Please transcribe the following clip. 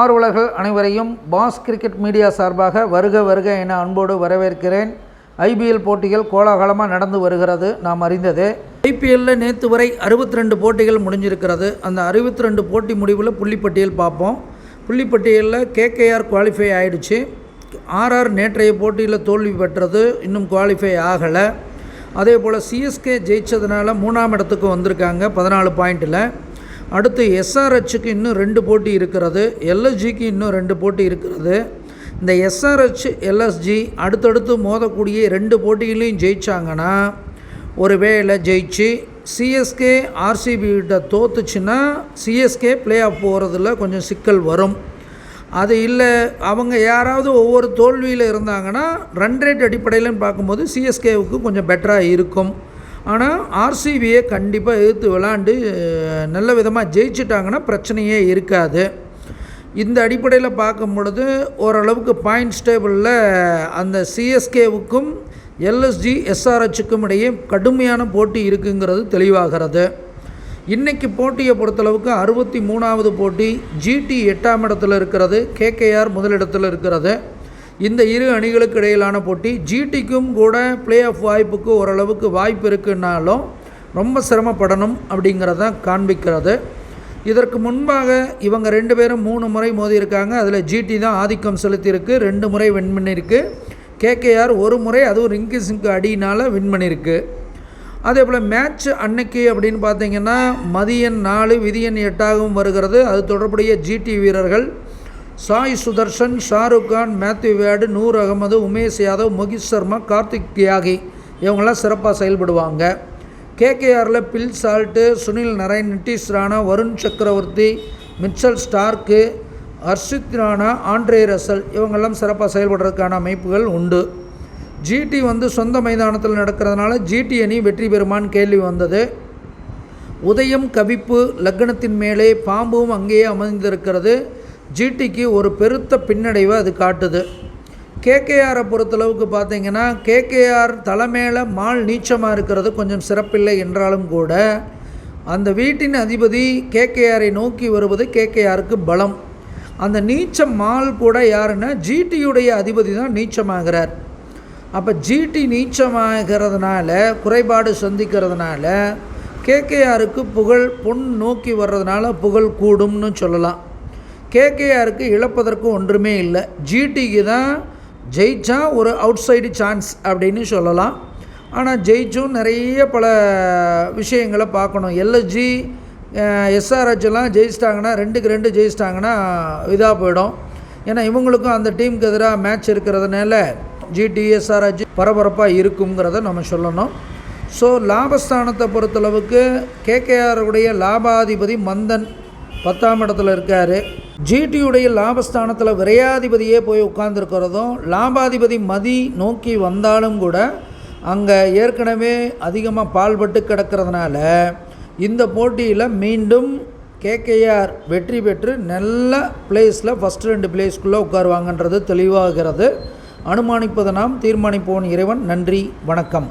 ஆர்வலர்கள் அனைவரையும் pass cricket media சார்பாக வருக வருக என அன்போடு வரவேற்கிறேன். ஐபிஎல் போட்டிகள் கோலாகலமாக நடந்து வருகிறது. நாம் அறிந்தது ஐபிஎல்லில் நேற்று வரை அறுபத்தி ரெண்டு போட்டிகள் முடிஞ்சிருக்கிறது. அந்த அறுபத்தி ரெண்டு போட்டி முடிவில் புள்ளிப்பட்டியல் பார்ப்போம். புள்ளிப்பட்டியலில் கேகேஆர் குவாலிஃபை ஆயிடுச்சு. ஆர்ஆர் நேற்றைய போட்டியில் தோல்வி பெற்றது. இன்னும் குவாலிஃபை ஆகலை. அதே போல் சிஎஸ்கே ஜெயித்ததுனால மூணாம் இடத்துக்கு வந்திருக்காங்க. பதினாலு பாயிண்ட்டில் அடுத்து எஸ்ஆர்ஹெச்சுக்கு இன்னும் ரெண்டு போட்டி இருக்கிறது எல்எஸ்ஜிக்கு இன்னும் ரெண்டு போட்டி இருக்கிறது. இந்த எஸ்ஆர்ஹெச் எல்எஸ்ஜி அடுத்தடுத்து மோதக்கூடிய ரெண்டு போட்டிகளையும் ஜெயிச்சாங்கன்னா ஒரு வேளை ஜெயிச்சு சிஎஸ்கே ஆர்சிபிகிட்ட தோத்துச்சுன்னா சிஎஸ்கே ப்ளே ஆஃப் போகிறதுல கொஞ்சம் சிக்கல் வரும். அது இல்லை அவங்க யாராவது ஒவ்வொரு தோல்வியில் இருந்தாங்கன்னா ரன் ரேட் அடிப்படையிலன்னு பார்க்கும்போது சிஎஸ்கேவுக்கு கொஞ்சம் பெட்டராக இருக்கும். ஆனால் ஆர்சிபியை கண்டிப்பாக எதிர்த்து விளாண்டு நல்ல விதமாக ஜெயிச்சிட்டாங்கன்னா பிரச்சனையே இருக்காது. இந்த அடிப்படையில் பார்க்கும் பொழுது ஓரளவுக்கு பாயிண்ட்ஸ் டேபிளில் அந்த சிஎஸ்கேவுக்கும் எல்எஸ்ஜி எஸ்ஆர்ஹெச்சுக்கும் இடையே கடுமையான போட்டி இருக்குங்கிறது தெளிவாகிறது. இன்னைக்கு போட்டியை பொறுத்தளவுக்கு அறுபத்தி மூணாவது போட்டி ஜிடி எட்டாம் இடத்துல இருக்கிறது கேகேஆர் முதலிடத்தில் இருக்கிறது. இந்த இரு அணிகளுக்கு இடையிலான போட்டி ஜிடிக்கும் கூட ப்ளே ஆஃப் வாய்ப்புக்கு ஓரளவுக்கு வாய்ப்பு இருக்குன்னாலும் ரொம்ப சிரமப்படணும் அப்படிங்கிறத காண்பிக்கிறது. இதற்கு முன்பாக இவங்க ரெண்டு பேரும் மூணு முறை மோதியிருக்காங்க அதில் ஜிடி தான் ஆதிக்கம் செலுத்தியிருக்கு. ரெண்டு முறை வின் பண்ணியிருக்கு. கேகேஆர் ஒரு முறை அதுவும் ரிங்கி சிங்கு அடியினால் வின் பண்ணியிருக்கு. அதே போல் மேட்ச் அன்னைக்கு அப்படின்னு பார்த்தீங்கன்னா மதியன் நாலு விதியன் எட்டாகவும் வருகிறது. அது தொடர்புடைய ஜிடி வீரர்கள் சாய் சுதர்ஷன் ஷாருக் கான் மேத்யூ வேடு நூர் அகமது உமேஷ் யாதவ் மொகித் சர்மா கார்த்திக் தியாகி. இவங்கெல்லாம் சிறப்பாக செயல்படுவாங்க. கேகேஆரில் Phil Salt Sunil Narine Nitish Rana Varun Chakravarthy Mitchell Starc Harshit Rana Andre Russell இவங்கெல்லாம் சிறப்பாக செயல்படுறதுக்கான அமைப்புகள் உண்டு. ஜிடி வந்து சொந்த மைதானத்தில் நடக்கிறதுனால ஜிடி அணி வெற்றி பெறுமான்னு கேள்வி வந்தது. உதயம் கவிப்பு லக்னத்தின் மேலே பாம்பும் அங்கேயே அமைந்திருக்கிறது ஜிடிக்கு ஒரு பெருத்த பின்னடைவை அது காட்டுது. கேகேஆரை பொறுத்தளவுக்கு பார்த்தீங்கன்னா கேகேஆர் தலைமையில் மால் நீச்சமாக இருக்கிறது கொஞ்சம் சிறப்பில்லை என்றாலும் கூட அந்த வீட்டின் அதிபதி கேகேஆரை நோக்கி வருவது கேகேஆருக்கு பலம். அந்த நீச்ச மால் கூட யாருன்னா ஜிடியுடைய அதிபதி தான் நீச்சமாகிறார். அப்போ ஜிடி நீச்சமாகிறதுனால குறைபாடு சந்திக்கிறதுனால கேகேஆருக்கு புகழ் பொன் நோக்கி வர்றதுனால புகழ் கூடும்னு சொல்லலாம். கேகேஆருக்கு இழப்பதற்கு ஒன்றுமே இல்லை. ஜிடிக்கு தான் ஜெயிச்சா ஒரு அவுட் சைடு சான்ஸ் அப்படின்னு சொல்லலாம். ஆனால் ஜெயிச்சும் நிறைய பல விஷயங்களை பார்க்கணும். எல்எஸ்ஜி எஸ்ஆர்ஹெச்லாம் ஜெயிச்சிட்டாங்கன்னா ரெண்டுக்கு ரெண்டு ஜெயிச்சிட்டாங்கன்னா இதாக போயிடும். ஏன்னா இவங்களுக்கும் அந்த டீமுக்கு எதிராக மேட்ச் இருக்கிறதுனால ஜிடிஎஸ்ஆர்ஹெச் பரபரப்பாக இருக்குங்கிறத நம்ம சொல்லணும். ஸோ லாபஸ்தானத்தை பொறுத்தளவுக்கு கேகேஆருடைய லாபாதிபதி மந்தன் பத்தாம் இடத்துல இருக்கார். ஜிடியுடைய லாபஸ்தானத்தில் விரையாதிபதியே போய் உட்கார்ந்துருக்கிறதும் லாபாதிபதி மதி நோக்கி வந்தாலும் கூட அங்கே ஏற்கனவே அதிகமாக பால்பட்டு கிடக்கிறதுனால இந்த போட்டியில் மீண்டும் கேகேஆர் வெற்றி பெற்று நல்ல பிளேஸில் ஃபஸ்ட் ரெண்டு பிளேஸ்க்குள்ளே உட்காருவாங்கன்றது தெளிவாகிறது. அனுமானிப்பதை நாம் தீர்மானிப்போன் இறைவன். நன்றி வணக்கம்.